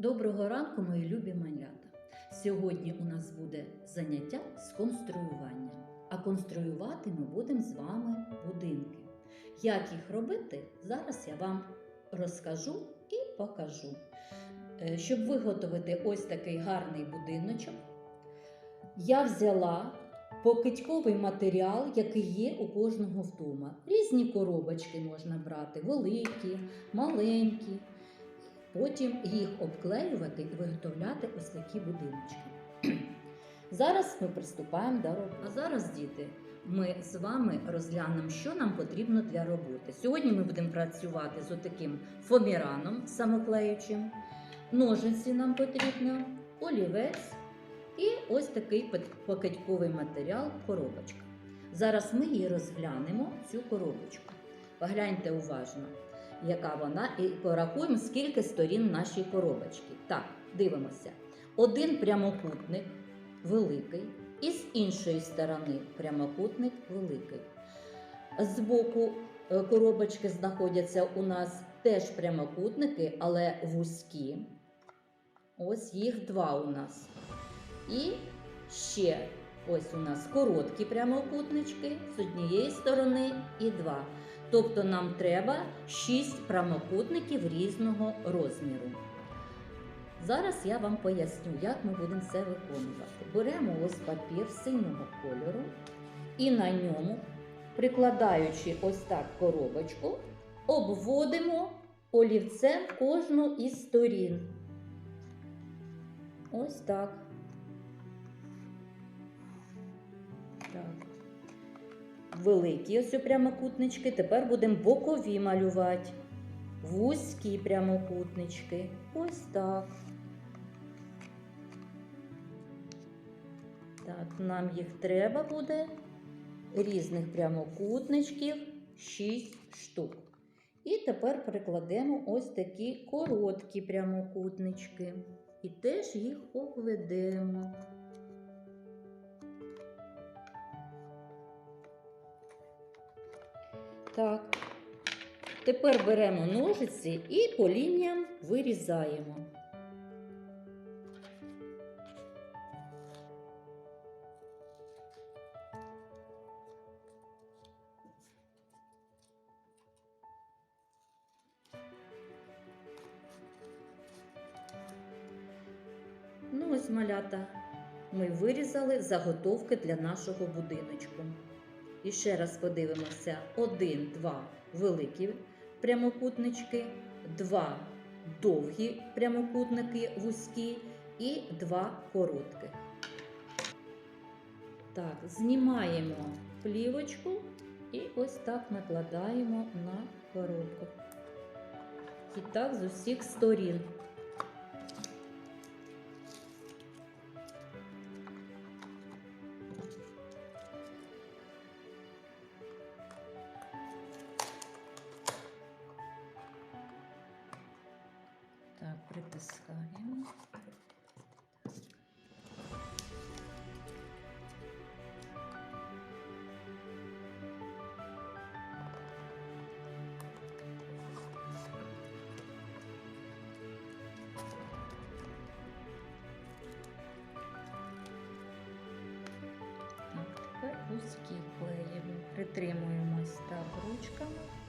Доброго ранку, мої любі малята. Сьогодні у нас буде заняття з конструювання. А конструювати ми будемо з вами будинки. Як їх робити, зараз я вам розкажу і покажу. Е, Щоб виготовити ось такий гарний будиночок, я взяла покидьковий матеріал, який є у кожного вдома. Різні коробочки можна брати, великі, маленькі. Потім їх обклеювати і виготовляти ось такі будиночки. Зараз ми приступаємо до роботи. А зараз, діти, ми з вами розглянемо, що нам потрібно для роботи. Сьогодні ми будемо працювати з отаким фоміраном самоклеючим, ножиці нам потрібно, олівець і ось такий покидьковий матеріал коробочка. Зараз ми її розглянемо, цю коробочку. Погляньте уважно яка вона, і порахуємо, скільки сторін нашої коробочки. Так, дивимося. Один прямокутник великий, і з іншої сторони прямокутник великий. З боку е, коробочки знаходяться у нас теж прямокутники, але вузькі. Ось їх два у нас. І ще ось у нас короткі прямокутнички з однієї сторони і два. Тобто нам треба 6 прямокутників різного розміру. Зараз я вам поясню, як ми будемо це виконувати. Беремо ось папір синього кольору і на ньому, прикладаючи ось так коробочку, обводимо олівцем кожну із сторін. Ось так. Великі ось прямокутнички. Тепер будемо бокові малювати. Вузькі прямокутнички. Ось так. Так, нам їх треба буде різних прямокутничків 6 штук. І тепер прикладемо ось такі короткі прямокутнички. І теж їх обведемо. Так. Тепер беремо ножиці і по лініям вирізаємо. Ну, ось малята. Ми вирізали заготовки для нашого будиночку. І ще раз подивимося: один, два великі прямокутнички, два довгі прямокутники вузькі і два коротких. Так, знімаємо плівочку і ось так накладаємо на коробку. І так з усіх сторін. Притискаємо. Тепер вузькі клеїмо. Притримуємось так ручками.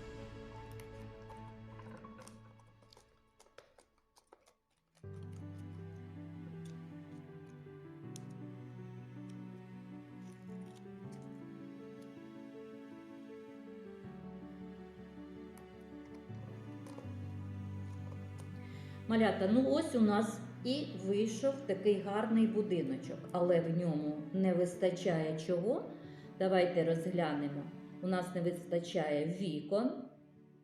Малята, ну ось у нас і вийшов такий гарний будиночок, але в ньому не вистачає чого. Давайте розглянемо. У нас не вистачає вікон,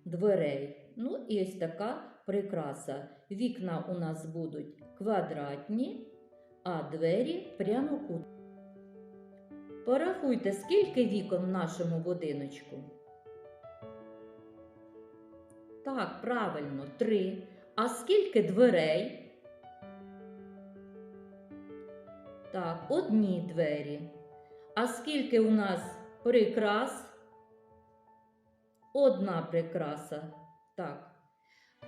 дверей. Ну і ось така прикраса. Вікна у нас будуть квадратні, а двері прямокутні. Порахуйте, скільки вікон в нашому будиночку. Так, правильно, три. А скільки дверей? Так, одні двері. А скільки у нас прикрас? Одна прикраса. Так.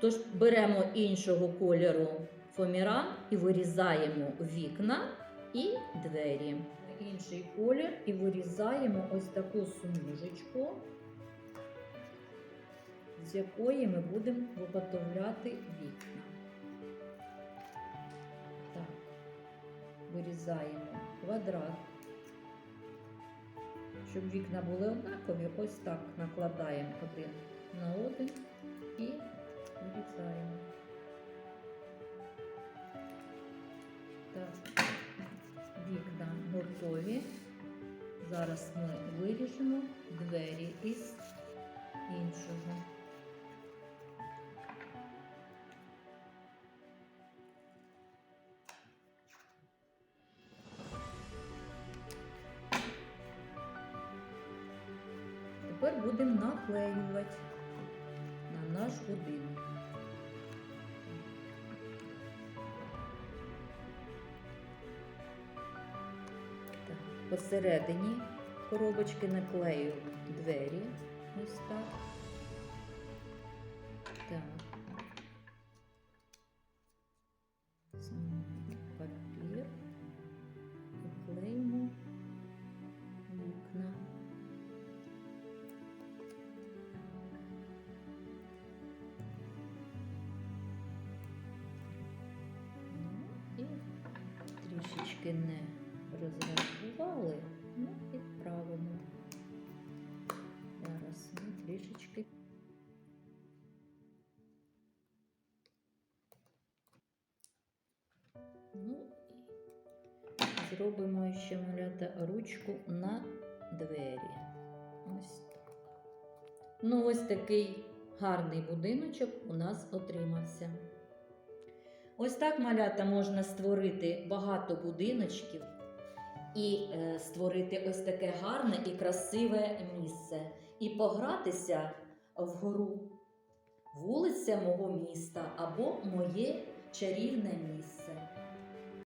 Тож беремо іншого кольору фоміра і вирізаємо вікна і двері. Інший колір і вирізаємо ось таку смужечку, з якої ми будемо виготовляти вікна. Так, вирізаємо квадрат. Щоб вікна були однакові, ось так накладаємо один на один і вирізаємо. Так, вікна готові. Зараз ми виріжемо двері із іншого. Будемо наклеювати на наш будинок. Посередині коробочки наклею двері. Ось. Так. І зробимо ще малята ручку на двері. Ось так. Ну, ось такий гарний будиночок у нас отримався. Ось так малята можна створити багато будиночків і е, створити ось таке гарне і красиве місце. І погратися вгору вулиця мого міста або моє чарівне місце.